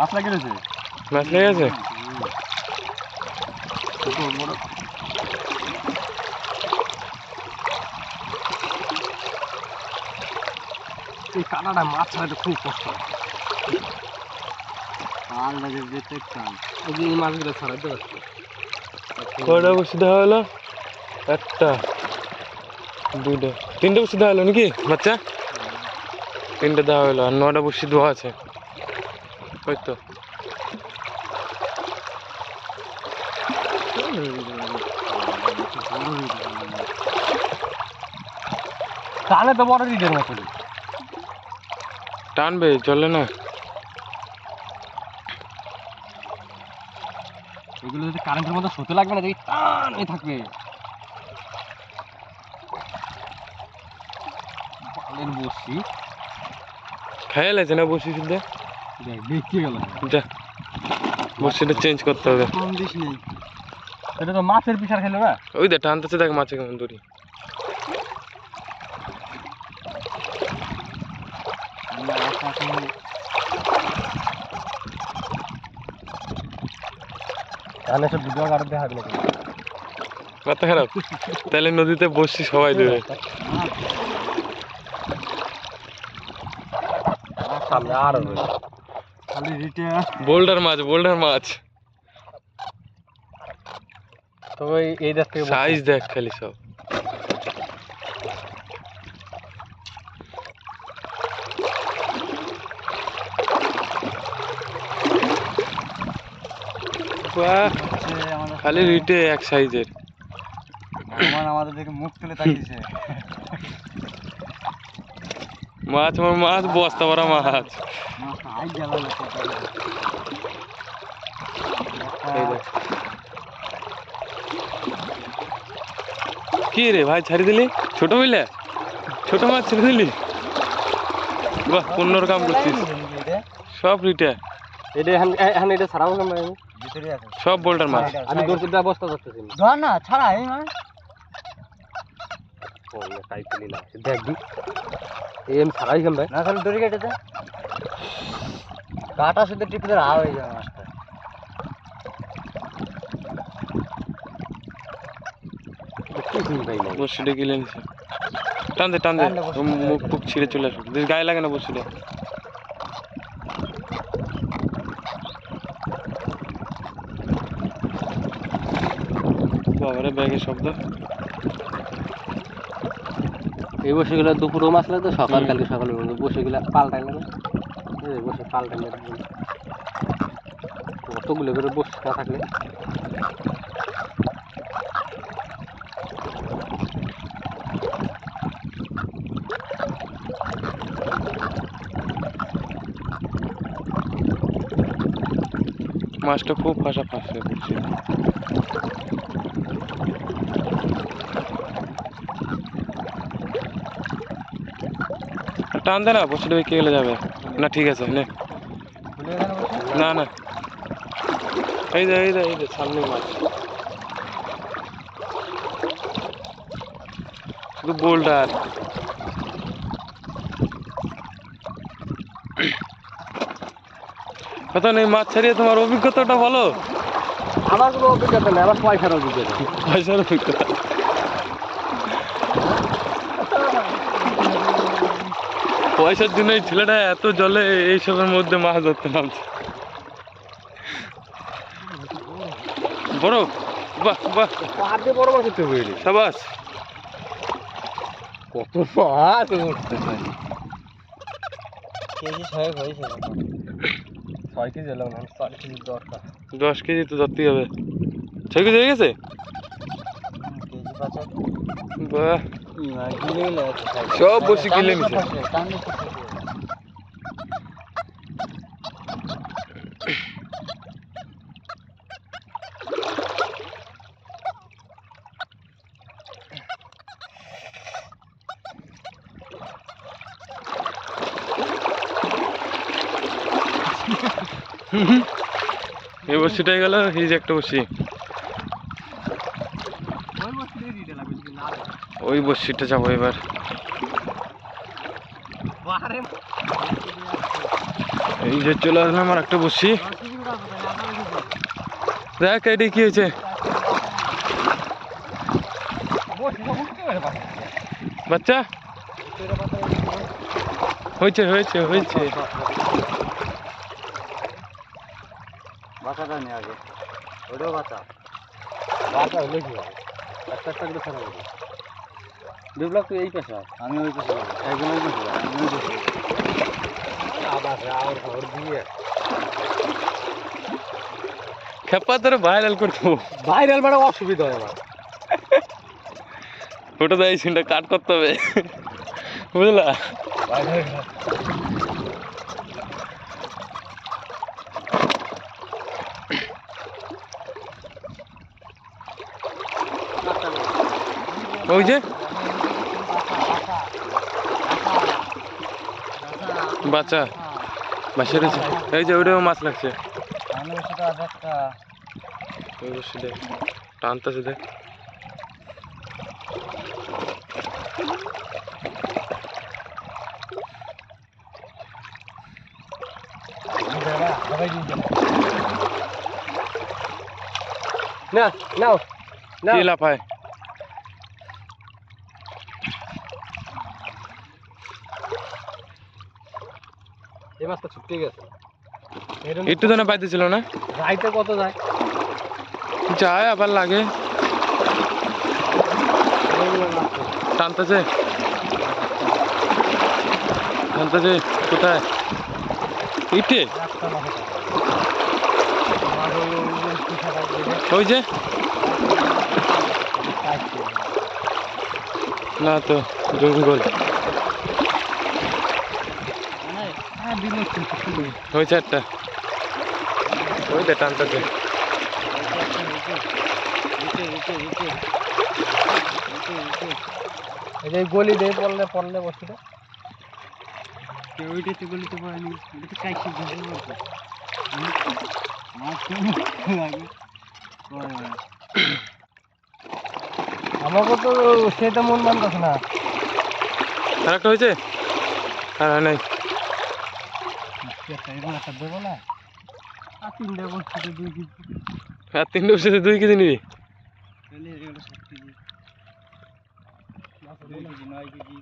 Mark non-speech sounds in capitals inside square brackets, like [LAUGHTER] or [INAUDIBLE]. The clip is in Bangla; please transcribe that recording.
মাছ লাগিয়ে রয়েছে মাছ লেগে গেছে? এই কাটাটা মাছ ছাড়াতে খুব কষ্ট কাল লাগে যেতে কাল। ওই যে মাছগুলো ছাড়াতে পারছি কয়টা বসে দেওয়া হলো? একটা দুইটা। তিনটে বসে দেওয়া হলো নাকি বাচ্চা? তিনটে দেওয়া হলো আর নটা বসে দেওয়া আছে। ওই তো। কানে তো বড় রিডের মতো। টানবে চলে না। এগুলো যদি কারেন্টের মতো শুতে লাগবে না দেখি টান থাকবে। বালের বসি খেয়াল আছে না বসি শুদ্ধ যা চেঞ্জ করতে হবে। এটা তো মাছের পিসার খেলো না? ওই দেখ টানতেছে দেখ মাছে কেমন দড়ি। তাহলে সব ভিডিও কারণ দেখা দিলে মাথা খারাপ? তাহলে নদীতে বসছি সবাই দেবে সামনে আর খালি রিটে বোল্ডার মাছ বোল্ডার মাছ। তো ওই এই থেকে সাইজ দেখ খালি সব। খালি রিটে এক সাইজের আমার আমাদের দিকে মুখ তুলে তাকিয়েছে। [LAUGHS] মাছ আমার মাছ বস্তা ভরা মাছ। দেখ। কি রে ভাই ছাড়ি দিলি? ছোট মিলে ছোট মাছ ছেড়ে দিলি? বাহ পনেরো কাম করছিস। সব রিটে। এটা এখন এখন এটা ছাড়াবো না আমি সব বোল্ডার মাছ। আমি দর্শকটা অবস্থা করতেছি। ধর না ছাড়া এই মানে ও পেলি না ছাড়াই কেমন খালি দড়ি কেটে দে। কাটা শুধু টিপে ধরে হা হয়ে যাবে মাছটা কিছুই পাই নাই। বসিটা গিলে নিছে। টান দে টান দে। টান দে বসিটা, ও মুখ টুক ছিঁড়ে চলে আসবে। গায়ে লাগে না বসিটা বাবারে ব্যাগের শব্দ। এই বসেগুলো দুপুরও মাছ লাগে তো সকাল। কালকে সকালে বসেগুলো পাল্টাই লাগে বসে পাল্টাই লাগে কতগুলো করে বসে না থাকলে? মাছটা খুব ফাঁসা ফাঁসা করছে। টান দে না বসিটা কে গেলে যাবে? না ঠিক আছে নে। বসে না না। এই যে এই যে এই যে সামনে মাছ। শুধু বোল্ডার কথা নেই মাছ ছাড়িয়ে তোমার অভিজ্ঞতাটা বলো। আমার কোনো অভিজ্ঞতা নেই আমার পয়সার অভিজ্ঞতা। পয়সার অভিজ্ঞতা। পয়সার জন্য এই ছেলেটা এত জলে এইসবের মধ্যে মাছ ধরতে নামছে। বড় বাহ বাহ। পাহাড়ে বড় মাছ উঠতে পেরে সাবাস। কত মাছ উঠতে কেজি ছয়েক হয়েছে ছয় কেজি এলাম না চার কেজি দরকার। দশ কেজি তো ধরতেই হবে। ছয় কেজি হয়ে গেছে? বাহ। সব বসে গিলে মিশে। এই বসিটাই গেল এই যে একটা বসি। ওই বসিটা যাব এবার। এই যে চলে আসলাম আমার একটা বসি দেখ এটি কি হয়েছে? বাচ্চা? হয়েছে হয়েছে হয়েছে। বাচ্চাটা নিয়ে আগে। ওটাও বাচ্চা। বাচ্চা হলে কি হবে? একটা একটা করে ছাড়া বিপ্লব তুই এই পেশা আমি ওই পাশে। একজন ওই পাশে আমি ওই পাশে। আবার আবার খবর দিয়ে। খেপা তোর ভাইরাল করতো ভাইরাল মানে অসুবিধা হয় আমার। ওটা তো সিনটা কাট করতে হবে। বুঝলা? ওই যে বাচ্চা বাসে রয়েছে। এই যে ওইটাও মাছ লাগছে। দেখ টানতেছে দেখ। না নাও না লাফায়? এই মাছটা ছুটতে গেছে। একটু তো না পাইতেছিল না? রাইতে কত যায়? যায় আবার লাগে। টানতেছে। টানতেছে কোথায়? ইটে? ওই যে। না তো জঙ্গল মানে, হ্যাঁ, বিমল কিন্তু শুধু। হয়েছে একটা ওই। নিচে, নিচে। এই যে গলি দিয়ে পড়লে পড়লে বসিটা কেউ ওইটাতে গলিতে পড়েনি কাইছে না। আমাকে তো সেটা মন মানতেছে না আর একটা হয়েছে আর হয় নাই একটা এরকম একটা দেবো না আর তিনটে বসে দুই কেজি নিবি? নয় কেজি